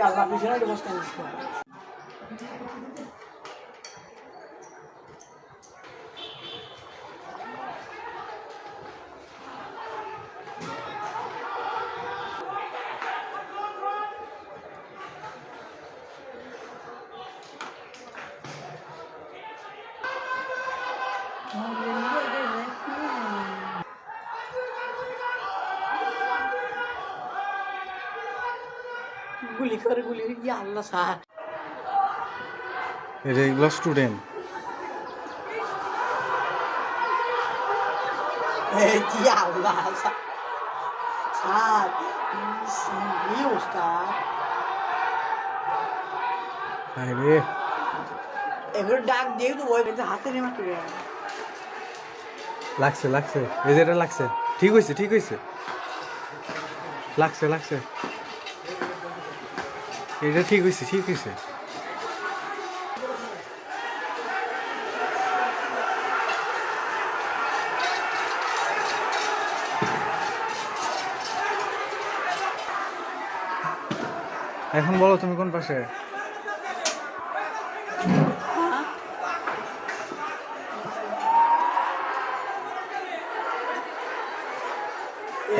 yalvaracağına da başkan düşkün. Thank you. গুলি করে গুলি ইয়া আল্লাহ স্যার। এগুলো স্টুডেন্ট ইয়া আল্লাহ স্যার। স্যার আরে এগুলো ডাক দিয়ে তো ওই হাতে নেমা করে লাগছে লাগছে। এই যে এটা লাগছে। ঠিক হয়েছে ঠিক হয়েছে লাগছে লাগছে। এটা ঠিক হয়েছে ঠিক হয়েছে এখন বলো তুমি কোন পাশে?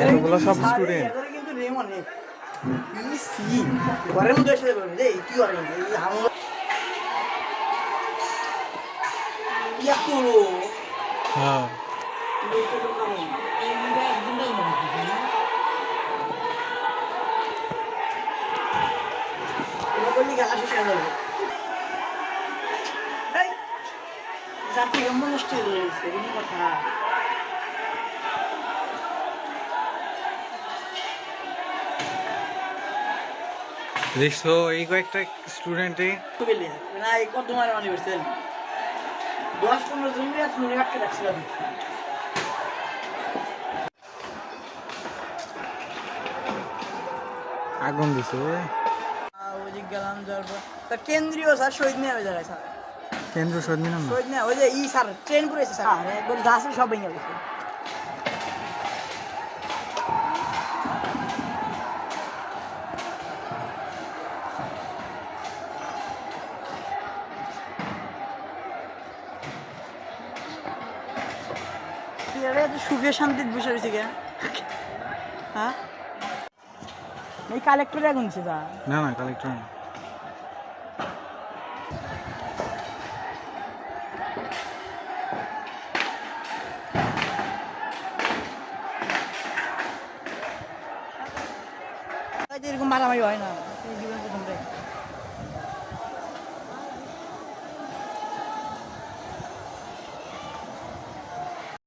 এগুলো সব student। ঘরের মধ্যে এসে যাবে রে কি করে এই হামলা ইয়া করো হ্যাঁ হয়ে জাতি কেমন হয়ে কথা দেখছ এই কয়েকটা স্টুডেন্টে না এই কত মারে মানে করছেন দশ পনেরো জন মিলে শুনে আটকে রাখছিলাম আগুন দিছে ওই যে গেলাম যাওয়ার কেন্দ্রীয় স্যার শহীদ মিয়া ওই জায়গায় স্যার কেন্দ্র সদ নিলাম না? শহীদ মিয়া ওই যে ই স্যার ট্রেন করে স্যার। একবার গাছে সব ভেঙে গেছে। সুখে শান্তিতে বসে রয়েছে কে? হ্যাঁ? এই কালেক্টরে আগুন ছিল না না কালেক্টর না। এরকম মারামারি হয় না। জীবন প্রথম